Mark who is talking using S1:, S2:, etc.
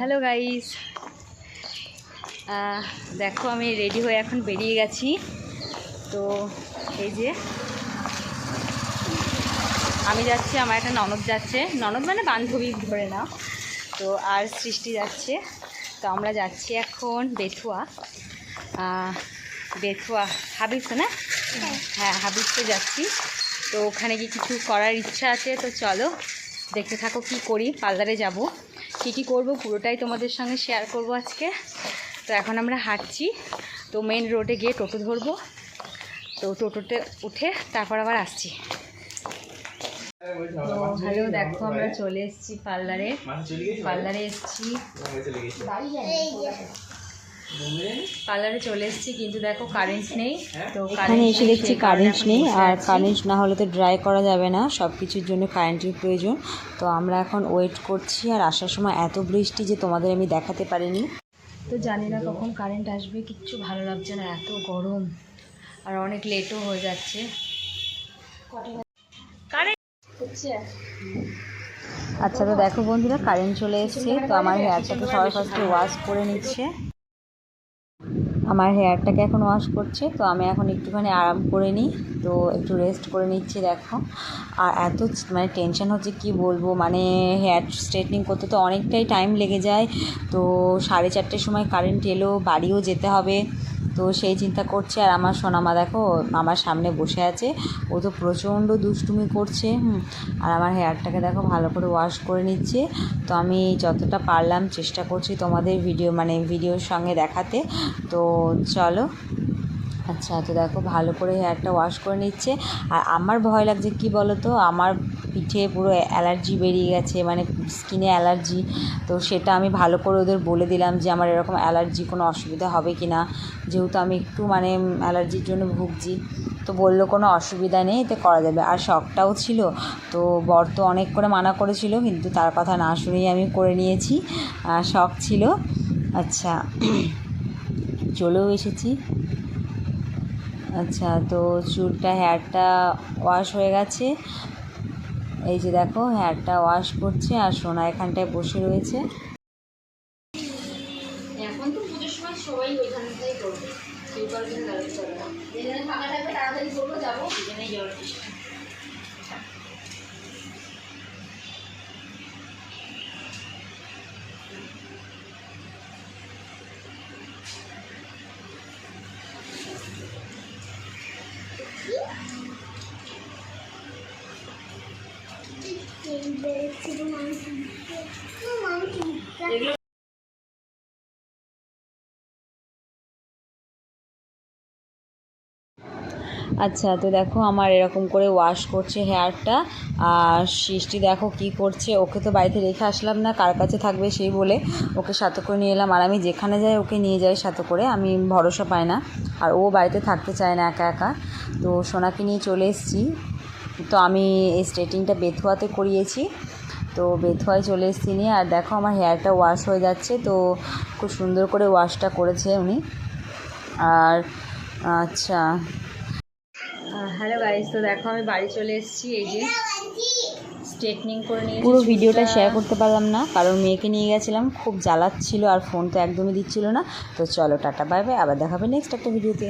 S1: Hello guys দেখো আমি ready হয়ে এখন বেরিয়ে গেছি। তো এই যে আমি যাচ্ছি আমার একটা ননদ যাচ্ছে। ননদ মানে বান্ধবী ধরে না তো আর সৃষ্টি যাচ্ছে। তো আমরা যাচ্ছি এখন বেথুয়া। বেথুয়া হাবিবস না? হ্যাঁ। হাবিবসে যাচ্ছি। তো ওখানে গিয়ে কিছু করার ইচ্ছা আছে তো চলো। দেখতে থাকো কি করি পার্লারে যাব। কি কি করব পুরোটাই তোমাদের সঙ্গে শেয়ার করব আজকে। তো এখন আমরা হাঁটছি তো মেন রোডে গিয়ে টোটো ধরবো। তো টোটোতে উঠে তারপর আবার আসছি। তো হ্যালো দেখো আমরা চলে এসেছি পার্লারে। পার্লারে এসেছি। পার্লারে চলে এসেছি কিন্তু দেখো কারেন্ট নেই। তো
S2: এখানে এসে দেখছি কারেন্ট নেই আর। কারেন্ট না হলে তো ড্রাই করা যাবে না সব কিছুর জন্য কারেন্টের প্রয়োজন। তো আমরা এখন ওয়েট করছি আর আসার সময় এত বৃষ্টি যে তোমাদের আমি দেখাতে পারিনি।
S1: তো জানি না কখন কারেন্ট আসবে কিচ্ছু ভালো লাগছে না এত গরম। আর অনেক লেটও হয়ে যাচ্ছে। কারেন্ট
S2: আচ্ছা তো দেখো বন্ধুরা কারেন্ট চলে এসেছে। তো আমার হেয়ারটাকে সবাই ফার্স্টে ওয়াশ করে নিচ্ছে। আমার হেয়ারটাকে এখন ওয়াশ করছে, তো আমি এখন একটুখানি আরাম করে নিই, তো একটু রেস্ট করে নিচ্ছি, দেখো। আর এত মানে টেনশন হচ্ছে কি বলব মানে হেয়ার স্ট্রেটনিং করতে তো অনেকটাই টাইম লেগে যায়, তো সাড়ে চারটের সময় কারেন্ট এলো, বাড়িও যেতে হবে তো সেই চিন্তা করছে আর আমার সোনামা দেখো আমার সামনে বসে আছে। ও তো প্রচণ্ড দুষ্টুমি করছে আর আমার হেয়ারটাকে দেখো ভালো করে ওয়াশ করে নিচ্ছে। তো আমি যতটা পারলাম চেষ্টা করছি তোমাদের ভিডিও মানে ভিডিওর সঙ্গে দেখাতে। তো চলো। আচ্ছা তো দেখো ভালো করে হেয়ারটা ওয়াশ করে নিচ্ছে। আর আমার ভয় লাগছে কি বলো তো আমার পিঠে পুরো অ্যালার্জি বেরিয়ে গেছে মানে স্কিনে অ্যালার্জি। তো সেটা আমি ভালো করে ওদের বলে দিলাম যে আমার এরকম অ্যালার্জি কোনো অসুবিধা হবে কি না। যেহেতু আমি একটু মানে অ্যালার্জির জন্য ভুগছি, তো বলল কোনো অসুবিধা নেই, এতে করা যাবে। আর শখটাও ছিল, তো বর তো অনেক করে মানা করেছিল, কিন্তু তার কথা না শুনেই আমি করে নিয়েছি। শখ ছিল। আচ্ছা চলেও এসেছি। আচ্ছা তো চুলটা হেয়ারটা ওয়াশ হয়ে গেছে। এই যে দেখো হেয়ারটা ওয়াশ করছে আর সোনা এখানটায় বসে রয়েছে।
S1: এখন তো পুজোর সময় সবাই ওইখানটাই করবে। কেউ তাড়াতাড়ি করব, যাব
S2: আচ্ছা তো দেখো আমার এরকম করে ওয়াশ করছে হেয়ারটা আর সৃষ্টি দেখো কি করছে, ওকে তো বাড়িতে রেখে আসলাম না, কার কাছে থাকবে সেই বলে। ওকে সাথে করে নিয়ে এলাম, আর আমি যেখানে যাই ওকে নিয়ে যাই সাথে করে, আমি ভরসা পাই না। আর ও বাড়িতে থাকতে চায় না একা একা। তো সোনাকে নিয়ে চলে এসেছি। তো আমি এই স্ট্রেটিংটা বেথুয়াতে করিয়েছি। তো বেথুয়ায় চলে এসেছি নিয়ে আর দেখো আমার হেয়ারটা ওয়াশ হয়ে যাচ্ছে তো খুব সুন্দর করে ওয়াশটা করেছে উনি। আর আচ্ছা।
S1: হ্যালো গাইস তো দেখো আমি বাড়ি চলে এসেছি এই যে স্ট্রেটনিং করে নিয়ে
S2: পুরো ভিডিওটা শেয়ার করতে পারলাম না কারণ মেয়েকে নিয়ে গেছিলাম খুব জ্বালাচ্ছিল আর ফোন তো একদমই দিচ্ছিল না। তো চলো টাটা বাই বাই আবার দেখাবে নেক্সট একটা ভিডিওতে